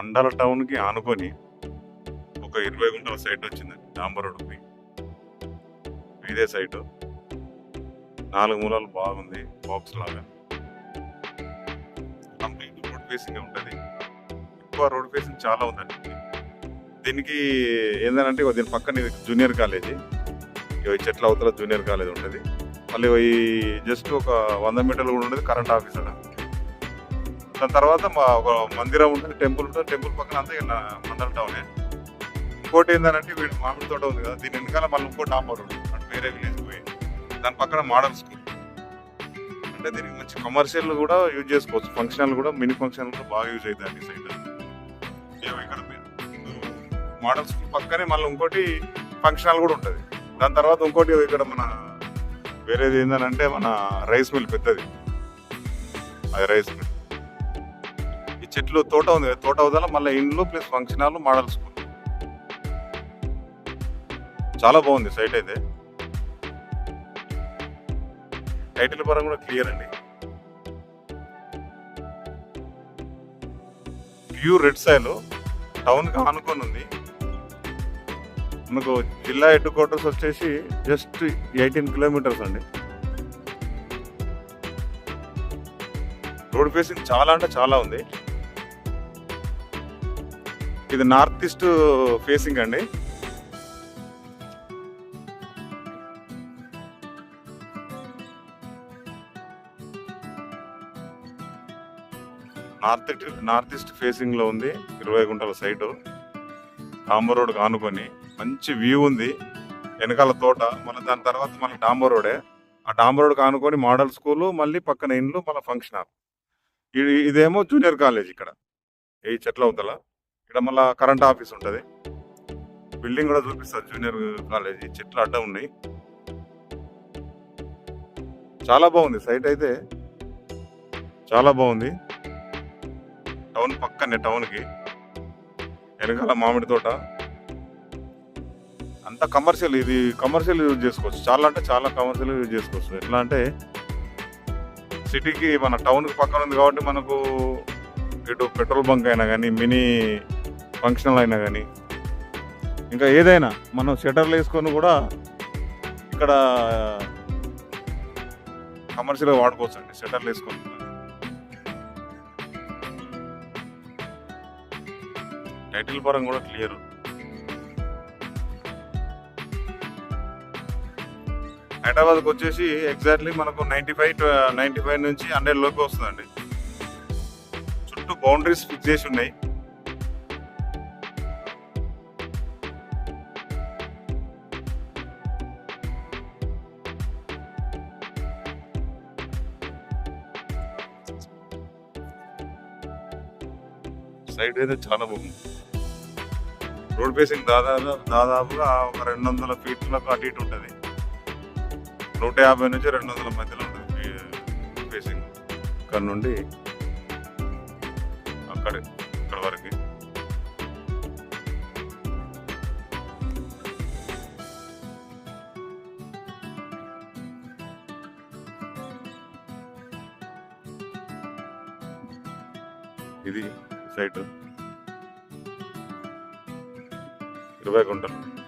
మండల టౌన్కి ఆనుకొని ఒక ఇరవై గుంటల సైట్ వచ్చిందండి డాంబర్ రోడ్కి ఇదే సైటు. నాలుగు మూలలు బాగుంది బాక్స్ లాగా. కంప్లీట్ రోడ్ ఫేసింగ్ ఉంటుంది. ఎక్కువ రోడ్ ఫేసింగ్ చాలా ఉందండి. దీనికి ఏంటంటే దీని పక్కన ఇది జూనియర్ కాలేజీ. ఇగో ఈ చెట్ల అవతల జూనియర్ కాలేజ్ ఉంటుంది. మళ్ళీ ఈ జస్ట్ ఒక వంద మీటర్లు కూడా ఉంటుంది కరెంట్ ఆఫీస్ అక్కడ దాని తర్వాత మా ఒక మందిరం ఉంటుంది టెంపుల్ ఉంటుంది. టెంపుల్ పక్కన అంతా ఇక మండల టౌనే ఇంకోటి ఏంటంటే వీడు మామిడి తోట ఉంది కదా దీని వెనకాల మళ్ళీ ఇంకో డాంబర్ ఉంటుంది. వేరే విలేజ్ పోయి. దాని పక్కన మోడల్ స్కూల్. అంటే దీనికి మంచి కమర్షియల్ కూడా యూజ్ చేసుకోవచ్చు. ఫంక్షనల్ కూడా మినీ ఫంక్షనల్ కూడా బాగా యూజ్ అవుతాయి సైడ్ ఇక్కడ మోడల్ స్కూల్ పక్కనే మళ్ళీ ఇంకోటి ఫంక్షనల్ కూడా ఉంటుంది. దాని తర్వాత ఇంకోటి ఇక్కడ మన వేరేది ఏంటంటే మన రైస్ మిల్ పెద్దది. అది రైస్ మిల్ చెట్లు తోట ఉంది తోట వదల మళ్ళీ ఇండ్లు plus function hall model school చాలా బాగుంది సైట్ అయితే. టైటిల్ పరంగా కూడా క్లియర్ అండి. ప్యూర్ రెడ్ సాయిల్ టౌన్కి ఆనుకొని ఉంది. మనకు జిల్లా హెడ్ క్వార్టర్స్ వచ్చేసి జస్ట్ ఎయిటీన్ కిలోమీటర్స్ అండి. రోడ్ ఫేసింగ్ చాలా అంటే చాలా ఉంది. ఇది నార్త్ ఈస్ట్ ఫేసింగ్ అండి. నార్త్ నార్త్ ఈస్ట్ ఫేసింగ్లో ఉంది ఇరవై గుంటల సైటు. డాంబర్ రోడ్ ఆనుకొని మంచి వ్యూ ఉంది వెనకాల తోట. మళ్ళీ దాని తర్వాత మళ్ళీ డాంబర్ రోడే. ఆ డాంబర్ రోడ్ ఆనుకొని మోడల్ స్కూల్ మళ్ళీ పక్కన ఇండ్లు మళ్ళీ ఫంక్షన్ హాల్. ఇది ఇదేమో జూనియర్ కాలేజ్ ఇక్కడ. ఈ చెట్ల అవతల. ఇక్కడ మళ్ళీ కరెంట్ ఆఫీస్ ఉంటుంది. బిల్డింగ్ కూడా చూపిస్తారు జూనియర్ కాలేజ్. చెట్లు అడ్డం ఉన్నాయి. చాలా బాగుంది. సైట్ అయితే చాలా బాగుంది. టౌన్ పక్కనే టౌన్కి. వెనకాల మామిడి తోట. అంత కమర్షియల్ ఇది. కమర్షియల్ యూజ్ చేసుకోవచ్చు. చాలా అంటే చాలా కమర్షియల్ యూజ్ చేసుకోవచ్చు. ఎట్లా అంటే సిటీకి మన టౌన్కి పక్కన ఉంది కాబట్టి మనకు ఇటు పెట్రోల్ బంక్ అయినా కానీ మినీ ఫంక్షనల్ అయినా కానీ ఇంకా ఏదైనా మనం షటర్లు వేసుకొని కూడా ఇక్కడ కమర్షియల్గా వాడుకోవచ్చు అండి షటర్లు వేసుకొని. టైటిల్ పరం కూడా క్లియర్ హైదరాబాద్కి వచ్చేసి ఎగ్జాక్ట్లీ మనకు నైంటీ ఫైవ్ నైంటీ ఫైవ్ నుంచి హండ్రెడ్ లోపు వస్తుందండి. చుట్టూ బౌండరీస్ ఫిక్స్ చేసి ఉన్నాయి. సైడ్ అయితే చాలా బాగుంది. రోడ్ ఫేసింగ్ దాదాపు దాదాపుగా ఒక రెండు వందల ఫీట్లకు అటు ఇటు ఉంటుంది. నూట యాభై నుంచి రెండు వందల మధ్యలో ఉంటుంది ఫేసింగ్. ఇక్కడ నుండి అక్కడ ఇక్కడ వరకు. ఇది సైట్. ఇరవై గుంటలు.